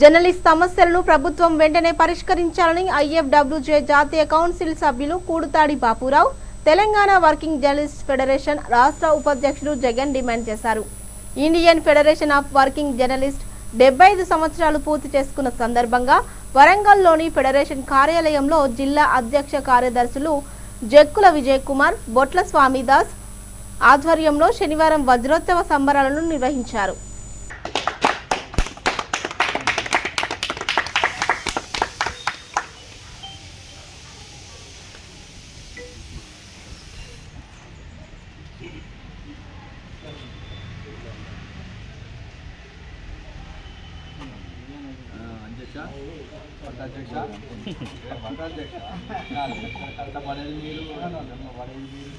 Journalist సమస్యలను ప్రభుత్వం వెంటనే పరిష్కరించాలని ఐఎఫ్డబ్ల్యూజే జాతీయ కౌన్సిల్ సభ్యులు Kuduthadi Bapurao Telangana working journalist federation రాష్ట్ర ఉపాధ్యక్షుడు జగన్ డిమాండ్ చేశారు. Indian federation of working journalist డెబ్బై ఐదు సంవత్సరాలు పూర్తి చేసుకున్న సందర్భంగా వరంగల్లోని ఫెడరేషన్ కార్యాలయంలో జిల్లా అధ్యక్ష కార్యదర్శులు జక్కుల విజయ్ కుమార్ బొట్ల స్వామిదాస్ ఆధ్వర్యంలో శనివారం వజ్రోత్సవ సంబరాలను నిర్వహించారు. అధ్యక్ష పట్టాధ్యక్ష పట్టాధ్యక్ష. కష్టపడేది మీరు పడేది మీరు.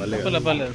పర్లేదు పర్లేదు.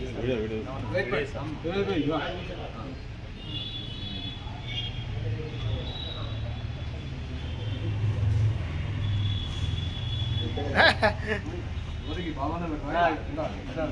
చూస్తున్నాం బాబురా